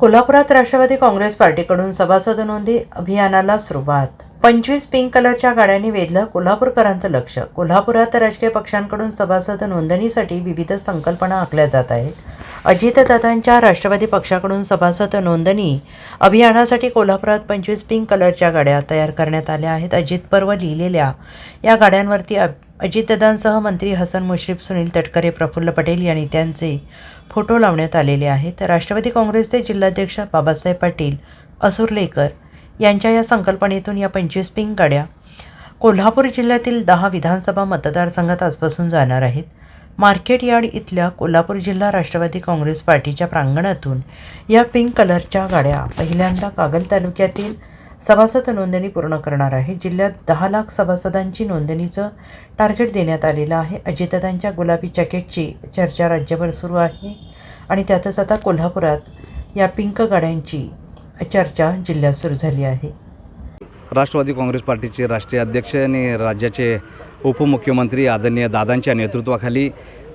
कोल्हापुरात राष्ट्रवादी काँग्रेस पार्टीकडून सभासद नोंदी अभियानाला सुरुवात. पंचवीस पिंक कलरच्या गाड्यांनी वेधलं कोल्हापूरकरांचं लक्ष. कोल्हापुरात राजकीय पक्षांकडून सभासद नोंदणीसाठी विविध संकल्पना आखल्या जात आहेत. अजितदादांच्या राष्ट्रवादी पक्षाकडून सभासद नोंदणी अभियानासाठी कोल्हापुरात पंचवीस पिंक कलरच्या गाड्या तयार करण्यात आल्या आहेत. अजित पर्व लिहिलेल्या या गाड्यांवरती अ- अजितदादांसह मंत्री हसन मुश्रीफ सुनील तटकरे प्रफुल्ल पटेल यांनी त्यांचे फोटो लावण्यात आलेले आहेत. राष्ट्रवादी काँग्रेसचे जिल्हाध्यक्ष बाबासाहेब पाटील असुरलेकर यांच्या या संकल्पनेतून या पंचवीस पिंक गाड्या कोल्हापूर जिल्ह्यातील दहा विधानसभा मतदारसंघात आजपासून जाणार आहेत. मार्केट यार्ड इथल्या कोल्हापूर जिल्हा राष्ट्रवादी काँग्रेस पार्टीच्या प्रांगणातून या पिंक कलरच्या गाड्या पहिल्यांदा कागल तालुक्यातील सभासद नोंदणी पूर्ण करणार आहे. जिल्ह्यात दहा लाख सभासदांची नोंदणीचं टार्गेट देण्यात आलेलं आहे. अजितदादांच्या गुलाबी जॅकेटची चर्चा राज्यभर सुरू आहे. आणि त्यातच आता कोल्हापुरात या पिंक गाड्यांची चर्चा जिल्ह्यात सुरू झाली आहे. राष्ट्रवादी काँग्रेस पार्टीचे राष्ट्रीय अध्यक्ष आणि राज्याचे उपमुख्यमंत्री आदरणीय दादांच्या नेतृत्वाखाली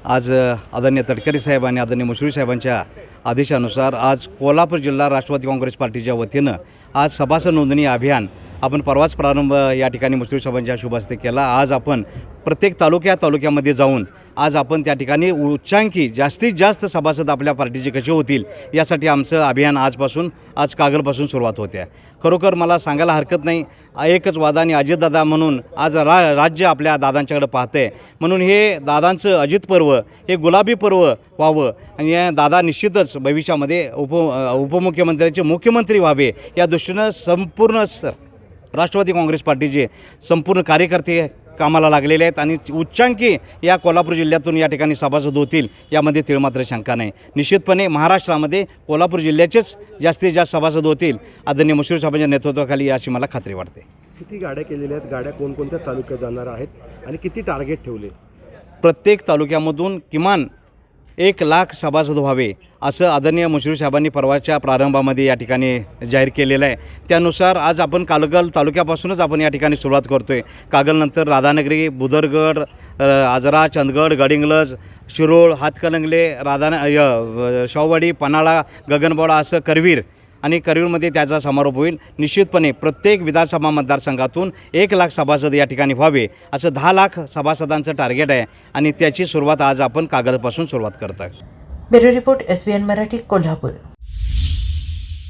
आज आदरणीय तटकरे साहेब आणि आदरणीय मुश्री साहेबांच्या आदेशानुसार आज कोल्हापूर जिल्हा राष्ट्रवादी काँग्रेस पार्टीच्या वतीनं आज सभासद नोंदणी अभियान आपण परवाच प्रारंभ या ठिकाणी मुस्लिम सभांच्या शुभ केला. आज आपण प्रत्येक तालुक्या तालुक्यामध्ये जाऊन आज आपण त्या ठिकाणी उच्चांकी जास्तीत जास्त सभासद आपल्या पार्टीचे कसे होतील यासाठी आमचं अभियान आजपासून आज कागलपासून सुरुवात होते. आहे खरोखर मला सांगायला हरकत नाही. एकच वादाने आणि अजितदादा म्हणून आज रा राज्य आपल्या दादांच्याकडे पाहतं आहे म्हणून हे दादांचं अजित पर्व हे गुलाबी पर्व व्हावं आणि या दादा निश्चितच भविष्यामध्ये उप उपमुख्यमंत्र्यांचे मुख्यमंत्री व्हावे या दृष्टीनं संपूर्ण स राष्ट्रवादी काँग्रेस पार्टीचे संपूर्ण कार्यकर्ते कामाला लागलेले आहेत आणि उच्चांकी या कोल्हापूर जिल्ह्यातून या ठिकाणी सभासद होतील यामध्ये तिळमात्र शंका नाही. निश्चितपणे महाराष्ट्रामध्ये कोल्हापूर जिल्ह्याचेच जास्तीत जास्त सभासद होतील. आदरणीय मुश्रीफ साहेबांच्या नेतृत्वाखाली अशी मला खात्री वाटते. किती गाड्या केलेल्या आहेत? गाड्या कोणकोणत्या तालुक्यात जाणार आहेत? आणि किती टार्गेट ठेवले? प्रत्येक तालुक्यामधून किमान एक लाख सभासद व्हावे असं आदरणीय मुश्रीफ साहेबांनी परवाच्या प्रारंभामध्ये या ठिकाणी जाहीर केलेलं आहे. त्यानुसार आज आपण कागल तालुक्यापासूनच आपण या ठिकाणी सुरुवात करतो आहे कागलनंतर राधानगरी बुदरगड आजरा चंदगड गडिंगलज शिरोळ हातकलंगले राधान य पन्हाळा गगनबावडा असं करवीर आणि करवीरमध्ये त्याचा समारोप होईल. निश्चितपणे प्रत्येक विधानसभा मतदारसंघातून एक लाख सभासद या ठिकाणी व्हावे असं दहा लाख सभासदांचं टार्गेट आहे आणि त्याची सुरुवात आज आपण कागदपासून सुरुवात करत आहे bureau report S N Marathi Kolhapur.